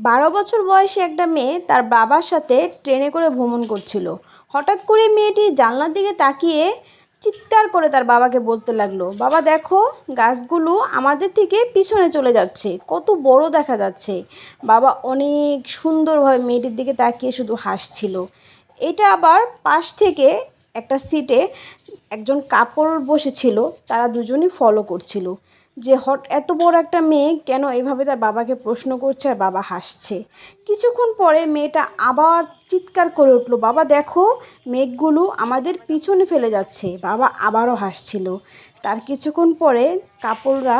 বারো বছর বয়সী একটা মেয়ে তার বাবার সাথে ট্রেনে করে ভ্রমণ করছিল। হঠাৎ করে মেয়েটি জানলার দিকে তাকিয়ে চিৎকার করে তার বাবাকে বলতে লাগল, বাবা, দেখো, গাছগুলো আমাদের থেকে পিছনে চলে যাচ্ছে। কত বড় দেখা যাচ্ছে। বাবা অনেক সুন্দরভাবে মেয়েটির দিকে তাকিয়ে শুধু হাসছিল। এটা আবার পাশ থেকে একটা সিটে একজন কাপড় বসেছিল, তারা দুজনই ফলো করছিল। যে হট, এত বড় একটা মেয়ে কেন এভাবে তার বাবাকে প্রশ্ন করছে আর বাবা হাসছে। কিছুক্ষণ পরে মেয়েটা আবার চিৎকার করে উঠল, বাবা দেখো, মেঘগুলো আমাদের পিছনে ফেলে যাচ্ছে। বাবা আবারও হাসছিল। তার কিছুক্ষণ পরে কাপড়রা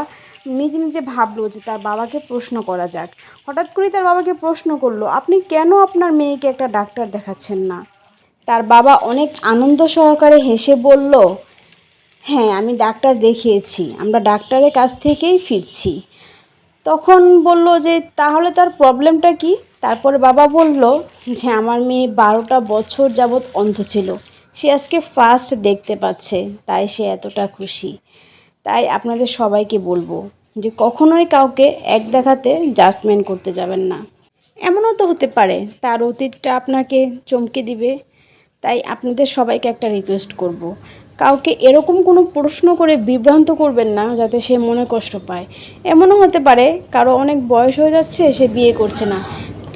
নিজে নিজে ভাবলো যে তার বাবাকে প্রশ্ন করা যাক। হঠাৎ করেই তার বাবাকে প্রশ্ন করল, আপনি কেন আপনার মেয়েকে একটা ডাক্তার দেখাচ্ছেন না? তার বাবা অনেক আনন্দ সহকারে হেসে বলল হ্যাঁ আমি ডাক্তার দেখিয়েছি। আমরা ডাক্তারের কাছ থেকেই ফিরছি। তখন বলল যে, তাহলে তার প্রবলেমটা কি? তারপরে বাবা বলল যে, আমার মেয়ে বারোটা বছর যাবৎ অন্ধ ছিল। সে আজকে ফার্স্ট দেখতে পাচ্ছে, তাই সে এতটা খুশি। তাই আপনাদের সবাইকে বলব যে, কখনোই কাউকে এক দেখাতে জাজমেন্ট করতে যাবেন না। এমনও তো হতে পারে, তার অতীতটা আপনাকে চমকে দিবে। তাই আপনাদের সবাইকে একটা রিকোয়েস্ট করব। কাউকে এরকম কোনো প্রশ্ন করে বিভ্রান্ত করবেন না যাতে সে মনে কষ্ট পায়। এমনও হতে পারে কারও অনেক বয়স হয়ে যাচ্ছে, সে বিয়ে করছে না।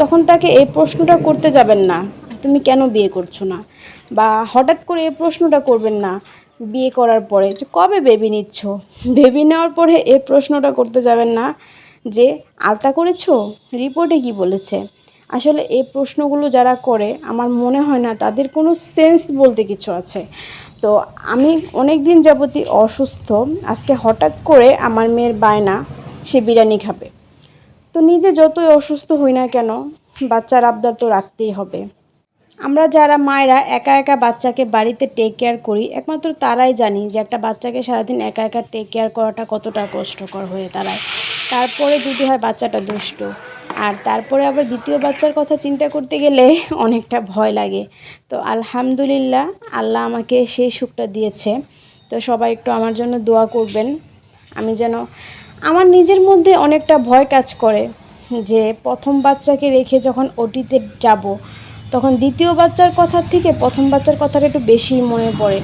তখন তাকে এই প্রশ্নটা করতে যাবেন না, তুমি কেন বিয়ে করছ না? বা হঠাৎ করে এই প্রশ্নটা করবেন না, বিয়ে করার পরে? যে, কবে বেবি নিচ্ছ? বেবি নেওয়ার পরে এই প্রশ্নটা করতে যাবেন না, যে, আলতা করেছ? রিপোর্টে কি বলেছে? আসলে এই প্রশ্নগুলো যারা করে, আমার মনে হয় না তাদের কোনো সেন্স বলতে কিছু আছে। তো আমি অনেক দিন যাবতই অসুস্থ। আজকে হঠাৎ করে আমার মেয়ের বায়না, সে বিরিয়ানি খাবে। তো নিজে যতই অসুস্থ হই না কেন, বাচ্চার আবদার তো রাখতেই হবে। আমরা যারা মায়েরা একা একা বাচ্চাকে বাড়িতে টেক কেয়ার করি, একমাত্র তারাই জানি যে একটা বাচ্চাকে সারাদিন একা একা টেক কেয়ার করাটা কতটা কষ্টকর হয়ে দাঁড়ায়। তারপরে যদি হয় বাচ্চাটা দুষ্ট। আর তারপরে আবার দ্বিতীয় বাচ্চার কথা চিন্তা করতে গেলে অনেকটা ভয় লাগে। তো আলহামদুলিল্লাহ আল্লাহ আমাকে সেই সুখটা দিয়েছে। তো সবাই একটু আমার জন্য দোয়া করবেন। আমি যেন আমার নিজের মধ্যে অনেকটা ভয় কাজ করে যে প্রথম বাচ্চাকে রেখে যখন ওটিতে যাব, তখন দ্বিতীয় বাচ্চার কথার থেকে প্রথম বাচ্চার কথাটা একটু বেশি মনে পড়ে।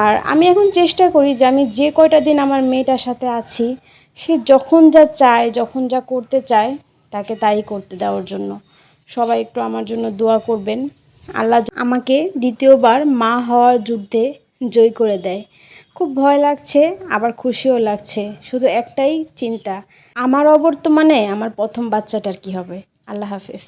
আর আমি এখন চেষ্টা করি যে আমি যে কয়টা দিন আমার মেয়েটার সাথে আছি, সে যখন যা চায়, যখন যা করতে চায় তাকে তাই করতে দেওয়ার জন্য। সবাই একটু আমার জন্য দোয়া করবেন। আল্লাহ আমাকে দ্বিতীয়বার মা হওয়ার যুদ্ধে জয় করে দেয়। খুব ভয় লাগছে, আবার খুশিও লাগছে। শুধু একটাই চিন্তা, আমার অবর্তমানে আমার প্রথম বাচ্চাটার কি হবে? আল্লাহ হাফেজ।